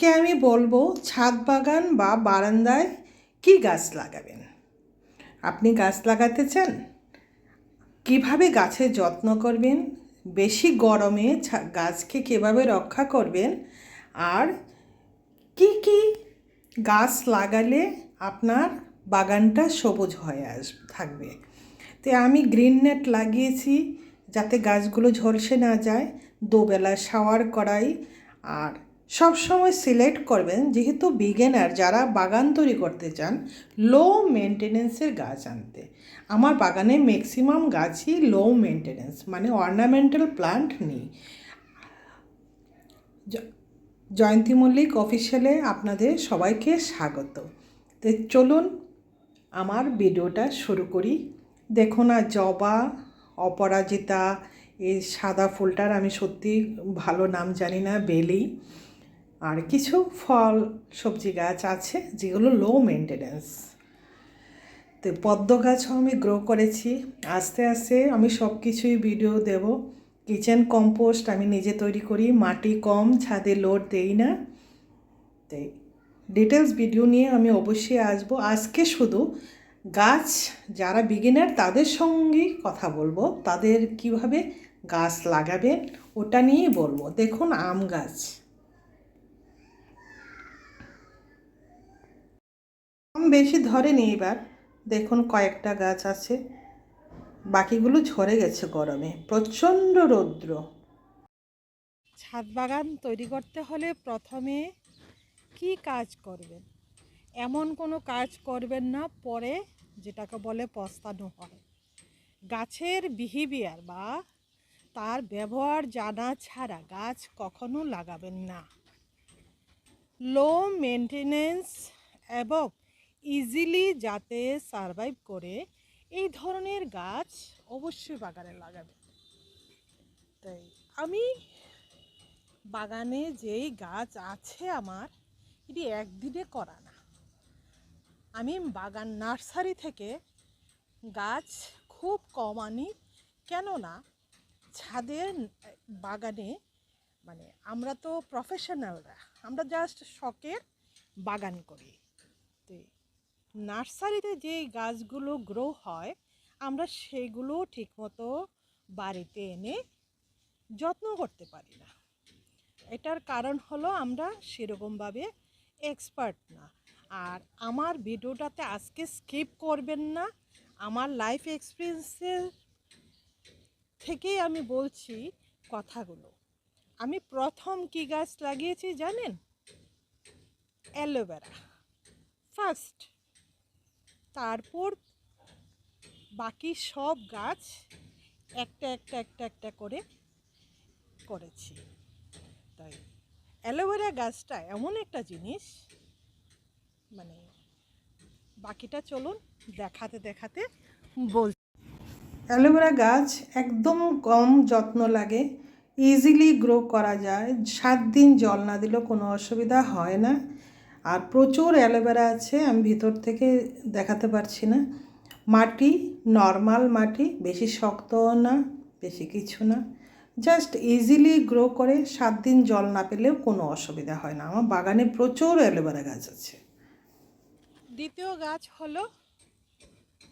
আজকে আমি বলব? ছাদ বাগান বা বারান্দায় কি গাছ লাগাবেন? আপনি গাছ লাগাতে চান? কীভাবে গাছের যত্ন করবেন? বেশি গরমে গাছকে কীভাবে রক্ষা করবেন? আর কি কি গাছ লাগালে আপনার বাগানটা সবুজ হয়ে আস, থাকবে? তো আমি গ্রিন নেট লাগিয়েছি যাতে গাছগুলো ঝলসে না যায়, দুবেলা শাওয়ার করাই, আর সব সময় সিলেক্ট করবেন যেহেতু বিগেনার যারা বাগান তৈরি করতে চান লো মেনটেনেন্সের গাছ আনতে। আমার বাগানে ম্যাক্সিমাম গাছই লো মেনটেনেন্স মানে অর্নামেন্টাল প্লান্ট নেই। জয়ন্তী মল্লিক অফিসিয়ালে আপনাদের সবাইকে স্বাগত। তো চলুন আমার ভিডিওটা শুরু করি। দেখুন আর জবা, অপরাজিতা, এই সাদা ফুলটার আমি সত্যি ভালো নাম জানি না, বেলি। আর কিছু ফল, সবজি গাছ আছে যেগুলো লো মেনটেনেন্স তো পদ্ম গাছও আমি গ্রো করেছি। আস্তে আস্তে আমি সব কিছুই ভিডিও দেব। কিচেন কম্পোস্ট আমি নিজে তৈরি করি, মাটি কম, ছাদে লোড দেই না। তো ডিটেলস ভিডিও নিয়ে আমি অবশ্যই আসব। আজকে শুধু গাছ, যারা বিগিনার তাদের সঙ্গেই কথা বলব, তাদের কীভাবে গাছ লাগাবেন ওটা নিয়েই বলব। দেখুন আম গাছ আম বেশি ধরেনি এবার। দেখুন কয়েকটা গাছ আছে। বাকিগুলো ঝরে গেছে গরমে। প্রচণ্ড রৌদ্র। ছাদ বাগান তৈরি করতে হলে প্রথমে কি কাজ করবেন? এমন কোনো কাজ করবেন না, পরে যেটাকে বলে পস্তানো হয়। গাছের বিহেভিয়ার বা তার ব্যবহার জানা ছাড়া গাছ কখনো লাগাবেন না। লো মেনটেনেন্স এবং ইজিলি যাতে সারভাইভ করে, এই ধরনের গাছ অবশ্যই বাগানে লাগাবে। তাই আমি বাগানে যেই গাছ আছে আমার, এটি একদিনে করা না। আমি বাগান নার্সারি থেকে গাছ খুব কম আনি, কেননা ছাদের বাগানে মানে আমরা তো প্রফেশনালরা আমরা জাস্ট শখের বাগান করি। তো নার্সারিতে যে গাছগুলো গ্রো হয়, আমরা সেগুলো ঠিকমতো বাড়িতে এনে যত্ন করতে পারি না। এটার কারণ হলো আমরা সেরকমভাবে এক্সপার্ট না। আর আমার ভিডিওটাতে আজকে স্কিপ করবেন না। আমার লাইফ এক্সপিরিয়েন্সের থেকেই আমি বলছি কথাগুলো। আমি প্রথম কি গাছ লাগিয়েছি জানেন? অ্যালোভেরা ফার্স্ট তারপর বাকি সব গাছ একটা একটা একটা একটা করে করেছি। তাই অ্যালোভেরা গাছটা এমন একটা জিনিস মানে বাকিটা চলুন দেখাতে দেখাতে বল অ্যালোভেরা গাছ একদম কম যত্ন লাগে ইজিলি গ্রো করা যায়, সাত দিন জল না দিলেও কোনো অসুবিধা হয় না। আর প্রচুর অ্যালোভেরা আছে, আমি ভিতর থেকে দেখাতে পারছি না। মাটি, নর্মাল মাটি, বেশি শক্তও না, বেশি কিছু না। জাস্ট ইজিলি গ্রো করে সাত দিন জল না পেলেও কোনো অসুবিধা হয় না। আমার বাগানে প্রচুর অ্যালোভেরা গাছ আছে। দ্বিতীয় গাছ হলো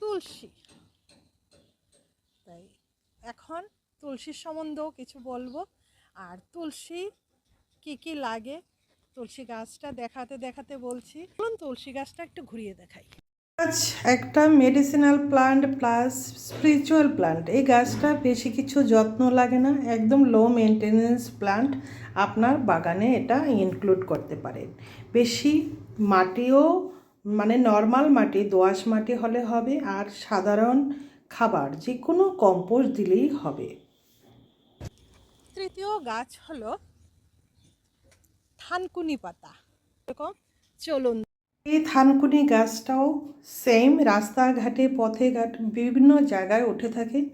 তুলসী। তাই এখন তুলসীর সম্বন্ধেও কিছু বলব। আর তুলসী কি কি লাগে তুলসী গাছটা দেখাতে দেখাতে বলছি চলুন তুলসী গাছটা একটু ঘুরিয়ে দেখাই। গাছ একটা medicinal plant plus spiritual plant এই গাছটা বেশি কিছু যত্ন লাগে না একদম লো মেনটেনেন্স প্লান্ট আপনার বাগানে এটা ইনক্লুড করতে পারেন বেশি মাটিও মানে নর্মাল মাটি দোআঁশ মাটি হলে হবে আর সাধারণ খাবার যে কোনো কম্পোস্ট দিলেই হবে। তৃতীয় গাছ হলো থানকুনি পাতা। এরকম? চলুন। এই থানকুনি গাছটাও সেম রাস্তাঘাটে পথে ঘাট বিভিন্ন জায়গায় উঠে থাকে।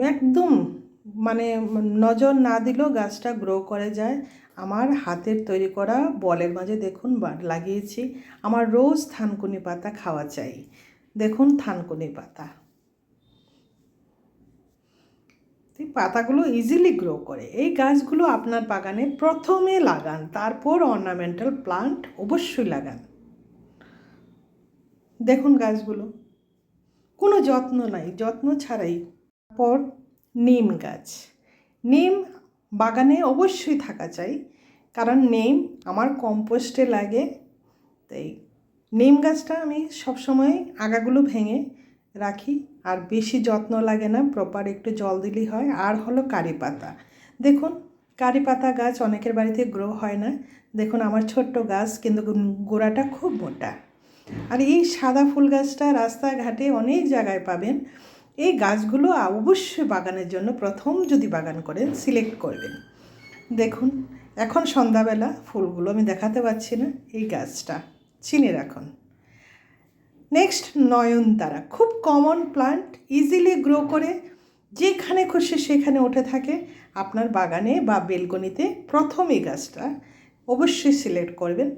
একদম মানে নজর না দিলেও গাছটা গ্রো করে যায়। আমার হাতের তৈরি করা বলের মাঝে দেখুন বা- লাগিয়েছি। আমার রোজ থানকুনি পাতা খাওয়া চাই। দেখুন থানকুনি পাতা তো এই পাতাগুলো ইজিলি গ্রো করে। এই গাছগুলো আপনার বাগানে প্রথমে লাগান, তারপর অর্নামেন্টাল প্লান্ট অবশ্যই লাগান। দেখুন গাছগুলো, কোনো যত্ন নাই, যত্ন ছাড়াই। পর নিম গাছ। নিম বাগানে অবশ্যই থাকা চাই, কারণ নিম আমার কম্পোস্টে লাগে। তাই নিম গাছটা আমি সবসময় আগাগুলো ভেঙে রাখি। আর বেশি যত্ন লাগে না প্রপার একটু জল দিলেই হয়। আর হলো কারি পাতা। দেখুন, কারি পাতা গাছ অনেকের বাড়িতে গ্রো হয় না। দেখুন, আমার ছোট্ট গাছ, কিন্তু গোড়াটা খুব মোটা। আর এই সাদা ফুল গাছটা রাস্তাঘাটে অনেক জায়গায় পাবেন। এই গাছগুলো অবশ্যই বাগানের জন্য প্রথম যদি বাগান করেন সিলেক্ট করবেন। দেখুন, এখন সন্ধ্যাবেলা, ফুলগুলো আমি দেখাতে পারছি না, এই গাছটা। চিনে রাখুন। নেক্সট নয়নতারা। খুব কমন প্লান্ট ইজিলি গ্রো করে, যেখানে খুশি সেখানে উঠে থাকে। আপনার বাগানে বা বেলকনিতে প্রথম এই গাছটা অবশ্যই সিলেক্ট করবেন।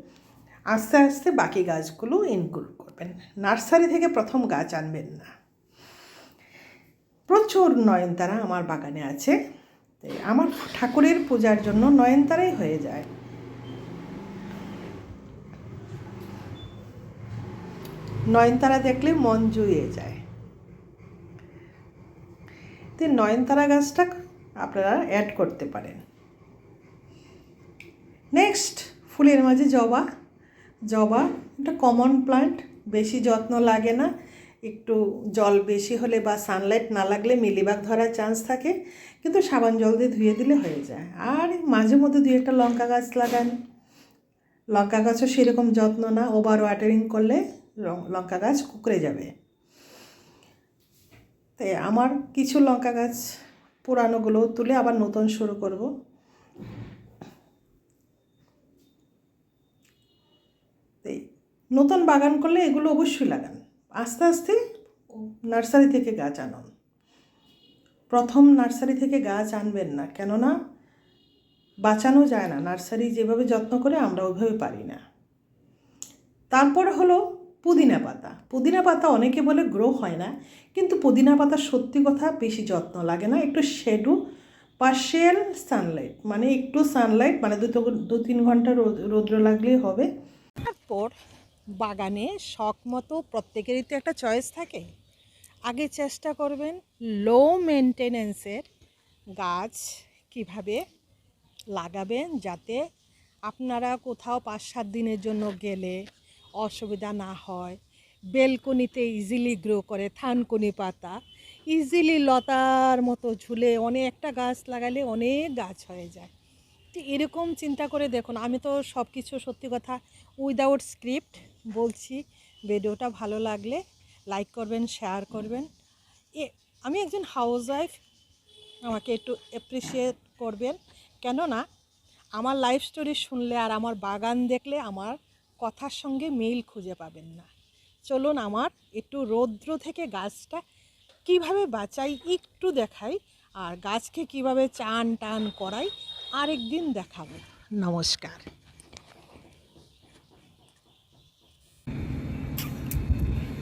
আস্তে আস্তে বাকি গাছগুলো ইনক্লুড করবেন। নার্সারি থেকে প্রথম গাছ আনবেন না। প্রচুর নয়নতারা আমার বাগানে আছে। আমার ঠাকুরের পূজার জন্য নয়নতারাই হয়ে যায়। নয়নতারা দেখলে মন জুড়িয়ে যায়। তো নয়নতারা গাছটা আপনারা অ্যাড করতে পারেন। নেক্সট ফুলের মাঝে জবা। জবা, এটা কমন প্লান্ট বেশি যত্ন লাগে না। একটু জল বেশি হলে বা সানলাইট না লাগলে মিলিবাগ ধরার চান্স থাকে। কিন্তু সাবান জল দিয়ে ধুয়ে দিলে হয়ে যায়। আর মাঝে মধ্যে দুই একটা লঙ্কা গাছ লাগান। লঙ্কা গাছও সেরকম যত্ন না ওভার ওয়াটারিং করলে লঙ্কা গাছ কুকড়ে যাবে। তাই আমার কিছু লঙ্কা গাছ পুরানোগুলো তুলে আবার নতুন শুরু করব। তাই নতুন বাগান করলে এগুলো অবশ্যই লাগান। আস্তে আস্তে নার্সারি থেকে গাছ আনুন। প্রথম নার্সারি থেকে গাছ আনবেন না, কেননা বাঁচানো যায় না। নার্সারি যেভাবে যত্ন করে আমরা ওইভাবে পারি না। তারপর হলো পুদিনা পাতা। পুদিনা পাতা অনেকে বলে গ্রো হয় না, কিন্তু পুদিনা পাতা সত্যি কথা বেশি যত্ন লাগে না। একটু শেডু পার্শিয়াল সানলাইট মানে একটু সানলাইট মানে দু তো- দু তিন ঘণ্টা রোদ- রৌদ্র লাগলেই হবে। তারপর বাগানে শখ মতো প্রত্যেকেরই তো একটা চয়েস থাকে। আগে চেষ্টা করবেন লো মেনটেনেন্সের গাছ কীভাবে লাগাবেন যাতে আপনারা কোথাও পাঁচ সাত দিনের জন্য গেলে অসুবিধা না হয়। বেলকনিতে ইজিলি গ্রো করে, থানকুনি পাতা। ইজিলি লতার মতো ঝুলে অনেকটা গাছ লাগালে অনেক গাছ হয়ে যায়। তো এরকম চিন্তা করে দেখুন, আমি তো সব কিছু সত্যি কথা উইদাউট স্ক্রিপ্ট বলছি। ভিডিওটা ভালো লাগলে লাইক করবেন শেয়ার করবেন। এ, আমি একজন হাউস ওয়াইফ আমাকে একটু অ্যাপ্রিসিয়েট করবেন। কেননা, আমার লাইফ স্টোরি শুনলে আর আমার বাগান দেখলে আমার কথার সঙ্গে মিল খুঁজে পাবেন না। চলুন আমার একটু রৌদ্র থেকে গাছটা কীভাবে বাঁচাই একটু দেখাই, আর গাছকে কীভাবে চান টান করাই আরেক দিন দেখাবো। নমস্কার।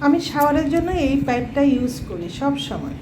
আমি শাওয়ারের জন্য এই প্যাডটা ইউজ করি সব সময়